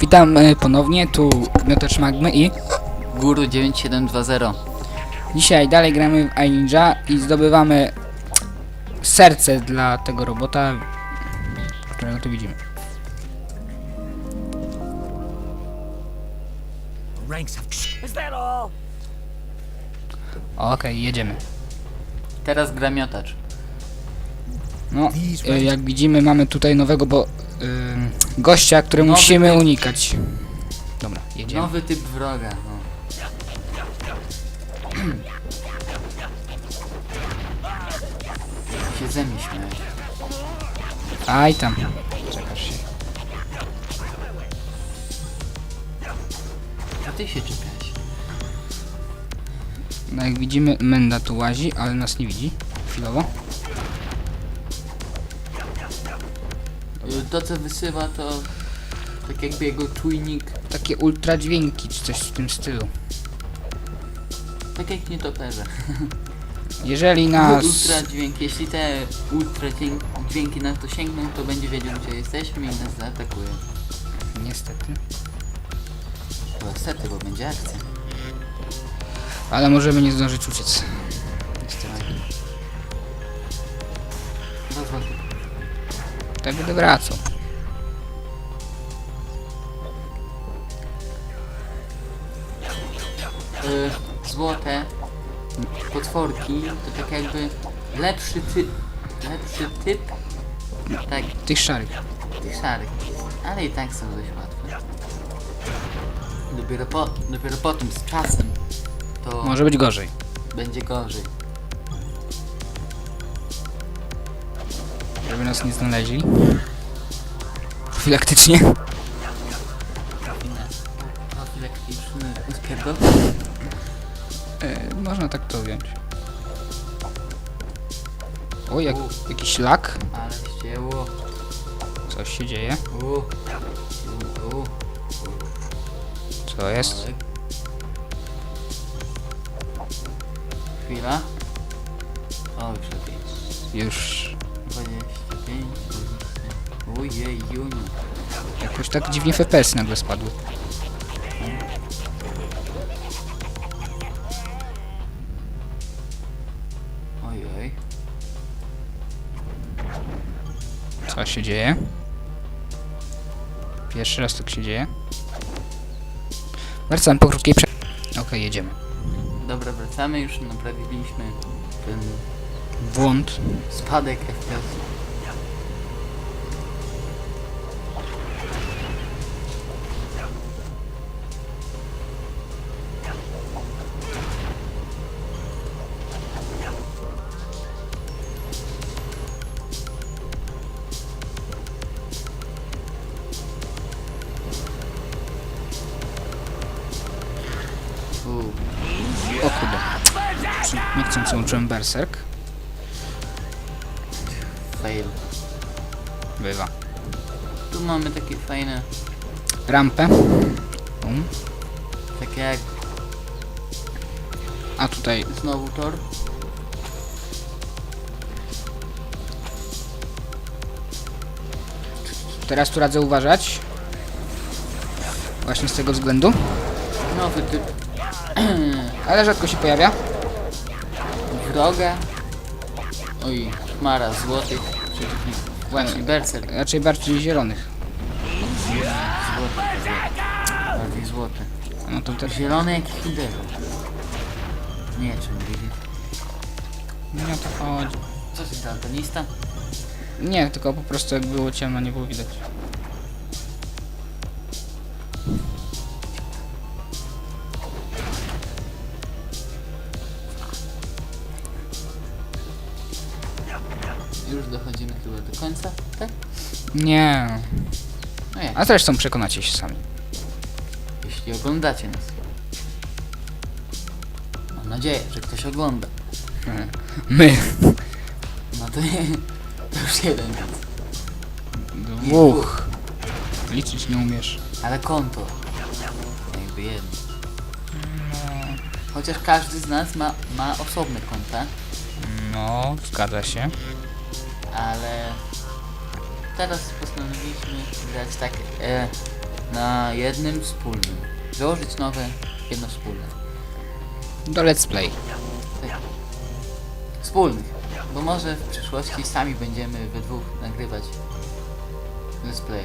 Witam e, ponownie, tu Miotacz Magmy i Guru 9720. dzisiaj dalej gramy w iNinja i zdobywamy serce dla tego robota, którego tu widzimy. Ranks have. Is that all? Okej, jedziemy. Teraz gra miotacz. No, e, jak widzimy mamy tutaj nowego bo, ym, gościa, który Nowy musimy typ. unikać. Dobra, jedziemy. Nowy typ wroga. No. się ze mnie. Aj tam, czekasz się. A ty się czepiałeś. No jak widzimy Menda tu łazi, ale nas nie widzi. Chwilowo. To co wysyła to tak jakby jego czujnik, Takie ultra dźwięki czy coś w tym stylu. tak jak nietoperze. Jeżeli nas... Ultra dźwięk, jeśli te ultra dźwięk, dźwięki na to sięgną, to będzie wiedział gdzie jesteśmy i nas zaatakuje. Niestety. To niestety, bo będzie akcja. Ale możemy nie zdążyć uciec. Tak będę wracał. y, złote potworki to tak jakby lepszy typ, lepszy typ tak, Tych szarych. tych szarych, ale i tak są dość łatwe. Dopiero, po, dopiero potem z czasem to Może być gorzej. będzie gorzej. Żeby nas nie znaleźli. Profilaktycznie. Profilaktyczny. E, można tak to ująć. O, jak, jakiś lak. Ale ścięło. Coś się dzieje. U, u, u, Co jest? ale- Chwila. O, już lepiej. Już 25, 20. Ojej, juniu. jakoś tak dziwnie FPS nagle spadły. Ojej. Co się dzieje? Pierwszy raz tak się dzieje. Wracamy po krótkiej prze... Okej, jedziemy. Dobra, wracamy. Już naprawiliśmy ten Błąd. spadek FPS. Niechcący łączyłem berserk. Fail. Bywa. Tu mamy takie fajne, Rampę. Um. takie jak A tutaj znowu tor. teraz tu radzę uważać. Właśnie z tego względu. Nowy typ Ale rzadko się pojawia. Wroga. Oj, chmara złotych przeciwników. Właśnie, berserk. Raczej bardziej zielonych. Złote, bardziej złote. No to też Zielone jak Hideo. Nie, czym widzisz? nie o to chodzi. Co ty daltonista? Nie, tylko po prostu jak było ciemno nie było widać. Już dochodzimy chyba do końca, tak? Nie. No jak? A zresztą przekonacie się sami. Jeśli oglądacie nas. Mam nadzieję, że ktoś ogląda. My. No to, to już jeden więc. Dwóch. Liczyć nie umiesz. Ale konto. Jakby jedno. Chociaż każdy z nas ma, ma osobne konta, No, zgadza się. Teraz postanowiliśmy grać tak e, na jednym wspólnym. Założyć nowe, jedno wspólne. Do let's play. Wspólnych. Bo może w przyszłości sami będziemy we dwóch nagrywać let's play.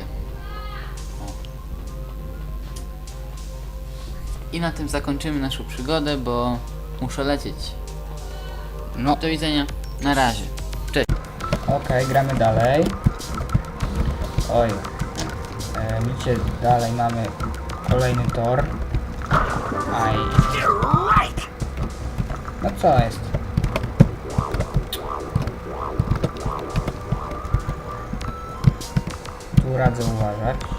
O. I na tym zakończymy naszą przygodę, bo muszę lecieć. No, Do widzenia. Na razie. okej, gramy dalej. Oj. E, widzicie, dalej mamy kolejny tor. Aj. No co jest? Tu radzę uważać.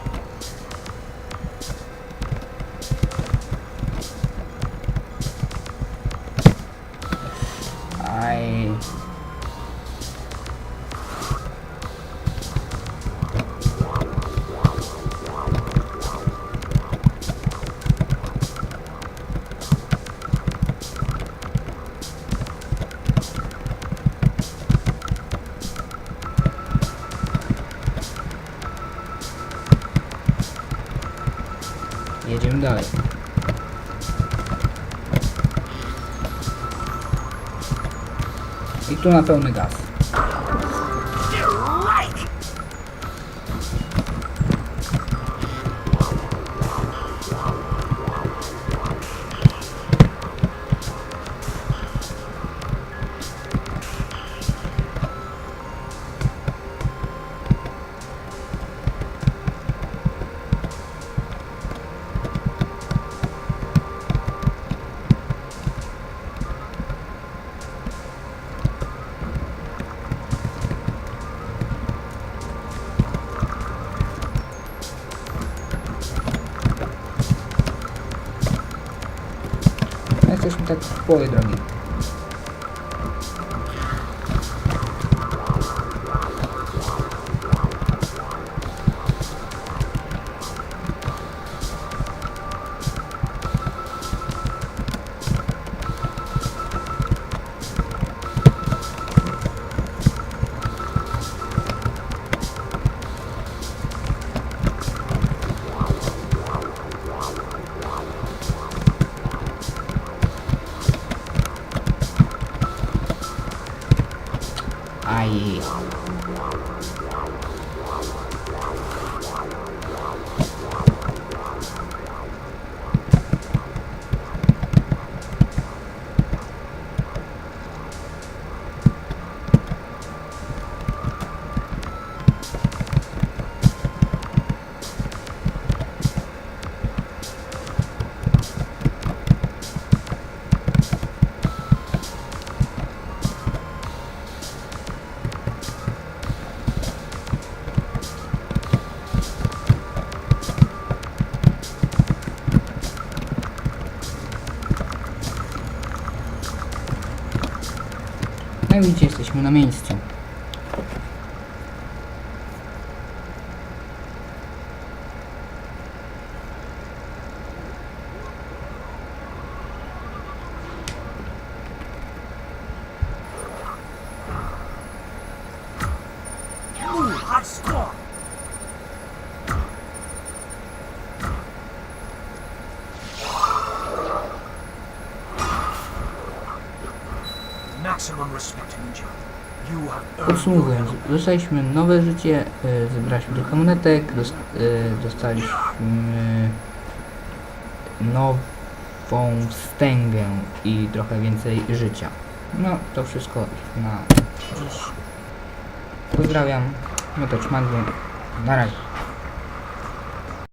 Jedziemy dalej. I tu na pełny gaz. No jesteśmy na miejscu. High Podsumowując, dostaliśmy nowe życie, y, zebraliśmy trochę monetek, dos- y, dostaliśmy nową wstęgę i trochę więcej życia. No, to wszystko na dziś. Pozdrawiam, Motocz Magdy. Na razie.